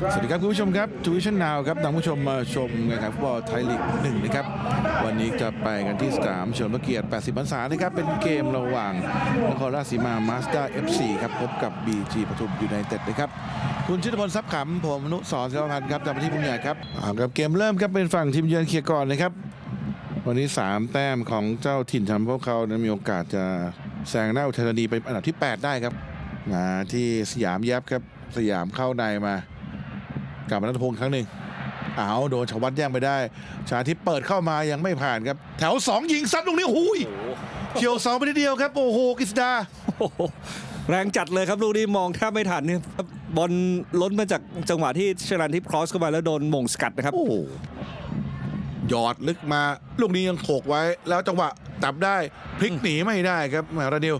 สวัสดีครับคุณผู้ชมครับทูวิชั่นนาวครับนำผู้ชมมาชมนะครับฟุตบอลไทยลีกหนึ่งนะครับ วันนี้จะไปกันที่สนามเฉลิมพระเกียรติ 80 พรรษานะครับ เป็นเกมระหว่างนครราชสีมามาสด้า FC ครับ พบกับ BG ปทุมยูไนเต็ดนะครับ คุณชิตพลทรัพย์ขำ ผมอนุสรณ์ศิลพันธ์ครับจากที่พุ่งใหญ่ครับเอาครับเกมเริ่มครับเป็นฝั่งทีมเยือนเคลียร์ก่อนนะครับ วันนี้ 3 แต้มของเจ้าถิ่นทำพวกเขานั้นมีโอกาสจะแซงหน้าอุทัยธานีเป็นอันดับที่ 8 ได้ครับมาที่สยามแยบครับสยามเข้าในมา กลับมานัทพงศ์ครั้งหนึ่งเอาวโดนชาววัดแย่งไปได้ ชาทิพย์เปิดเข้ามายังไม่ผ่านครับ แถว 2 ยิงซัดตรงนี้หุยเฉียวเสาไปนิดเดียวครับ โอ้โหกฤษดาโอ้โหแรงจัดเลยครับลูกนี้มองแทบไม่ทันเนี่ยบอลล้นมาจากจังหวะที่ชลันทิพย์ครอสเข้ามาแล้วโดนหม่งสกัดนะครับ โอ้โหหยอดลึกมา ลูกนี้ยังโขกไว้ แล้วจังหวะตับได้พลิกหนีไม่ได้ครับแหมระเดียว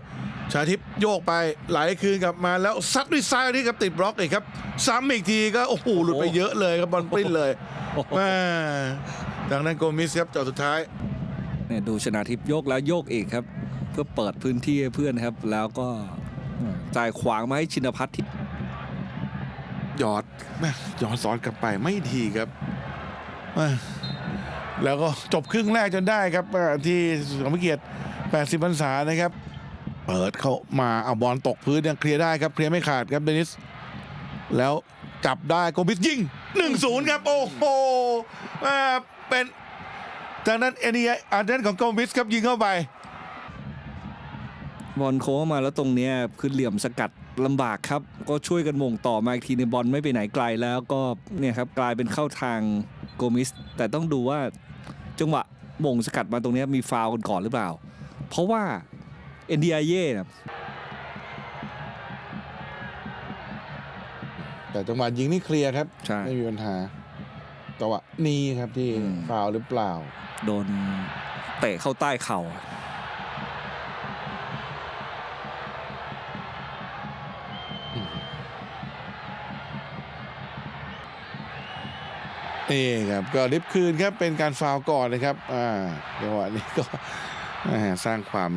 ชาทิพย์โยกไปไหลคืนกลับมาแล้วซัดด้วยซ้ายนี่ครับติดบล็อกเลยครับ ซ้ำอีกทีก็โอ้โหหลุดไปเยอะเลยครับบอลปริ้นเลยโอ้โหแม่ดังนั้นโกมิสครับจอดสุดท้ายเนี่ยดูชนาทิพย์โยกแล้วโยกอีกครับ เพื่อเปิดพื้นที่ให้เพื่อนครับ แล้วก็จ่ายขวางมาให้ชินพัฒน์ที่หยอดแม่หยอดสอนกลับไปไม่ทีครับแม่แล้วก็จบครึ่งแรกจนได้ครับอ่าที่สมเกียรติ 80พรรษานะครับ เปิดเข้ามาเอาบอลตกพื้นยังเคลียร์ได้ครับเคลียร์ไม่ขาดครับเดนิส แล้วจับได้โกบิสยิง1-0ครับโอ้โหแม่เป็นจากนั้นเอเนียอาร์เดนของโกบิสครับยิงเข้าไปบอลโค้งมาแล้วตรงเนี้ยคือเหลี่ยมสกัดลำบากครับ ก็ช่วยกันมงต่อมาอีกทีในบอลไม่ไปไหนไกลแล้วก็เนี่ยครับกลายเป็นเข้าทางโกมิส แต่ต้องดูว่าจังหวะมงสกัดมาตรงนี้มีฟาวกันก่อนหรือเปล่า เพราะว่า เอ็นดีไอเย่นะแต่จังหวะยิงนี่เคลียร์ครับ ใช่ ไม่มีปัญหาจังหวะนี้ครับที่อืม ฟาวล์หรือเปล่า โดนเตะเข้าใต้เข่า นี่ครับก็ลิฟต์คืนครับเป็นการฟาวล์ก่อนนะครับอ่าจังหวะนี้ก็แหม่ สร้างความ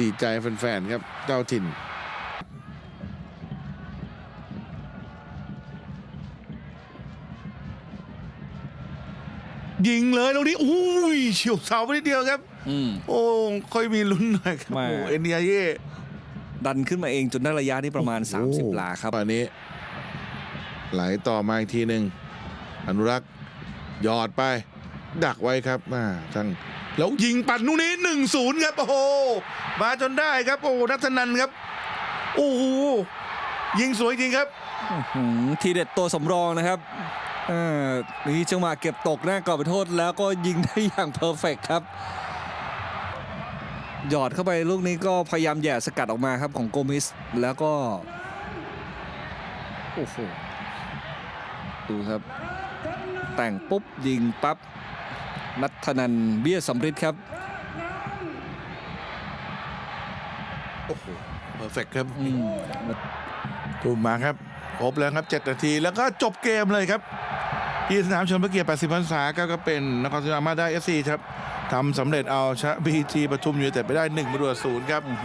ดีใจให้แฟนๆครับเจ้าถิ่นยิงเลยตรงนี้อุ้ยเฉียวเสาไปนิดเดียวครับ อืม โอ้ค่อยมีลุ้นหน่อยครับแม่ โอ้เอ็นดีอาเย่ดันขึ้นมาเองจนได้ระยะนี้ประมาณ 30 หลาครับ ตอนนี้ ไหลต่อมาอีกทีหนึ่งอนุรักษ์หยอดไป ดักไว้ครับมาทั้ง แล้วยิงปัดนู่นนี้หนึ่งศูนย์ครับ โอ้โห มาจนได้ครับ โอ้นัทนันครับ โอ้โห ยิงสวยจริงครับ ทีเด็ดตัวสำรองนะครับอนี่จังหวะเก็บตกหน้ากรอบไปโทษแล้วก็ยิงได้อย่างเพอร์เฟกครับ หยอดเข้าไปลูกนี้ก็พยายามแย่สกัดออกมาครับของโกมิส แล้วก็ โอ้โห ดูครับ แต่งปุ๊บ ยิงปั๊บ นัทนันเบี้ยสำริดครับ โอ้โหเพอร์เฟกครับอืมถูกมาครับครบแล้วครับ 7 นาที แล้วก็จบเกมเลยครับ ที่สนามเฉลิมพระเกียรติ 80 พรรษาก็ก็เป็นนครศรีธรรมราชได้เอฟซีครับทำสำเร็จเอาชนะบีจีปทุมยูไนเต็ดไปได้1ประตูต่อศูนย์ครับ